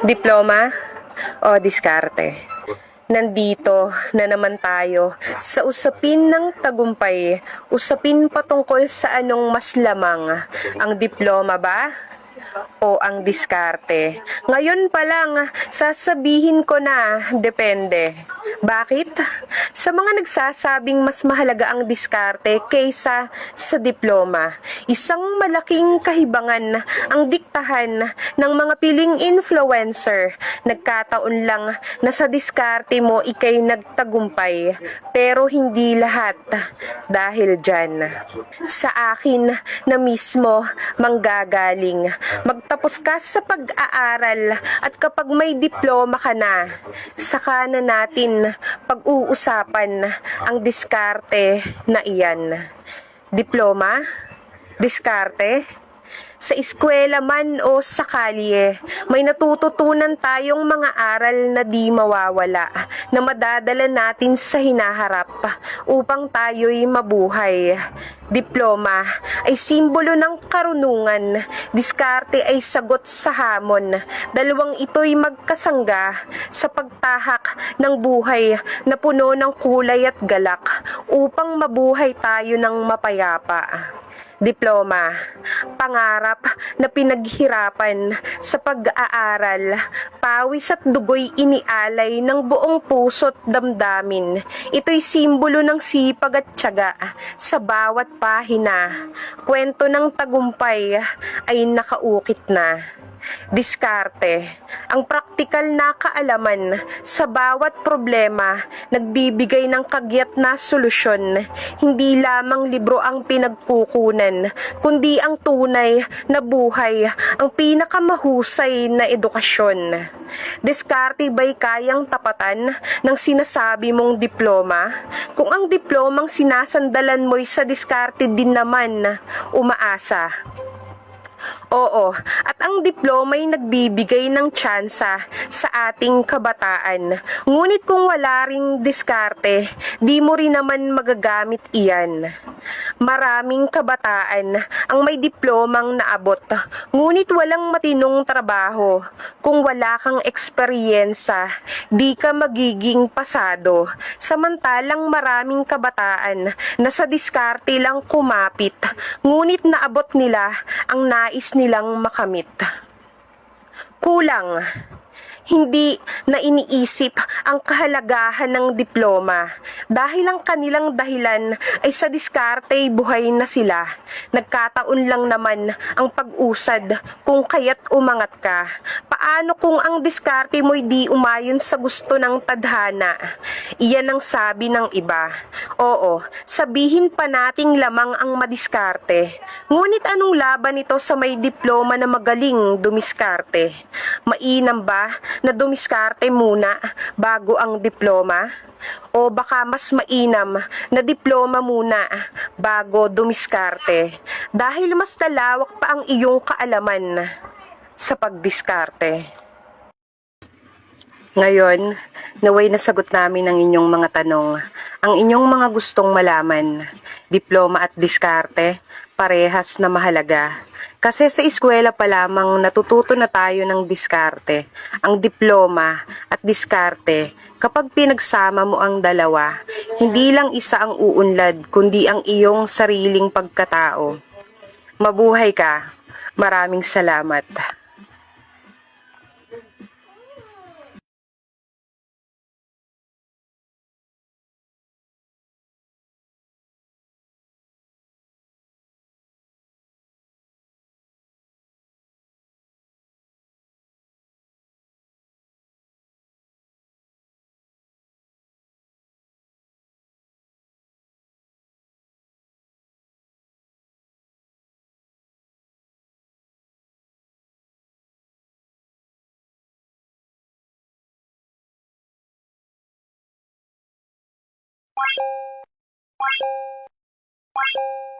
Diploma o diskarte? Nandito na naman tayo sa usapin ng tagumpay. Usapin patungkol sa anong mas lamang, ang diploma ba? O ang diskarte. Ngayon pa lang, sasabihin ko na, depende. Bakit? Sa mga nagsasabing mas mahalaga ang diskarte kaysa sa diploma, isang malaking kahibangan ang diktahan ng mga piling influencer. Nagkataon lang na sa diskarte mo ikay nagtagumpay, pero hindi lahat dahil dyan. Sa akin na mismo manggagaling magtapos ka sa pag-aaral at kapag may diploma ka na, saka na natin pag-uusapan ang diskarte na iyan. Diploma? Diskarte? Sa eskwela man o sa kalye, may natututunan tayong mga aral na di mawawala na madadala natin sa hinaharap upang tayo'y mabuhay. Diploma ay simbolo ng karunungan, diskarte ay sagot sa hamon. Dalawang ito'y magkasangga sa pagtahak ng buhay na puno ng kulay at galak upang mabuhay tayo ng mapayapa diploma, pangarap na pinaghirapan sa pag-aaral, pawis at dugoy inialay ng buong puso't damdamin. Ito'y simbolo ng sipag at tiyaga sa bawat pahina. Kwento ng tagumpay ay nakaukit na. Diskarte, ang praktikal na kaalaman sa bawat problema, nagbibigay ng kagyat na solusyon. Hindi lamang libro ang pinagkukunan, kundi ang tunay na buhay, ang pinakamahusay na edukasyon. Diskarte ba'y kayang tapatan ng sinasabi mong diploma? Kung ang diplomang sinasandalan mo'y sa diskarte din naman, umaasa. Oo, at ang diploma ay nagbibigay ng tsansa sa ating kabataan. Ngunit kung wala ring diskarte, di mo rin naman magagamit iyan. Maraming kabataan ang may diplomang naabot, ngunit walang matinong trabaho. Kung wala kang eksperyensa, di ka magiging pasado. Samantalang maraming kabataan na sa diskarte lang kumapit, ngunit naabot nila ang nais nilang makamit. Kulang hindi na iniisip ang kahalagahan ng diploma dahil ang kanilang dahilan ay sa diskarte buhay na sila. Nagkataon lang naman ang pag-usad kung kaya't umangat ka. Paano kung ang diskarte mo'y di umayon sa gusto ng tadhana? Iyan ang sabi ng iba. Oo, sabihin pa nating lamang ang madiskarte. Ngunit anong laban ito sa may diploma na magaling dumiskarte? Mainam ba na dumiskarte muna bago ang diploma? O baka mas mainam na diploma muna bago dumiskarte dahil mas lalawak pa ang iyong kaalaman sa pagdiskarte. Ngayon, naway nasagot namin ang inyong mga tanong. Ang inyong mga gustong malaman, diploma at diskarte, parehas na mahalaga. Kasi sa eskwela pa lamang natututo na tayo ng diskarte. Ang diploma at diskarte, kapag pinagsama mo ang dalawa, hindi lang isa ang uunlad, kundi ang iyong sariling pagkatao. Mabuhay ka. Maraming salamat. Thank you.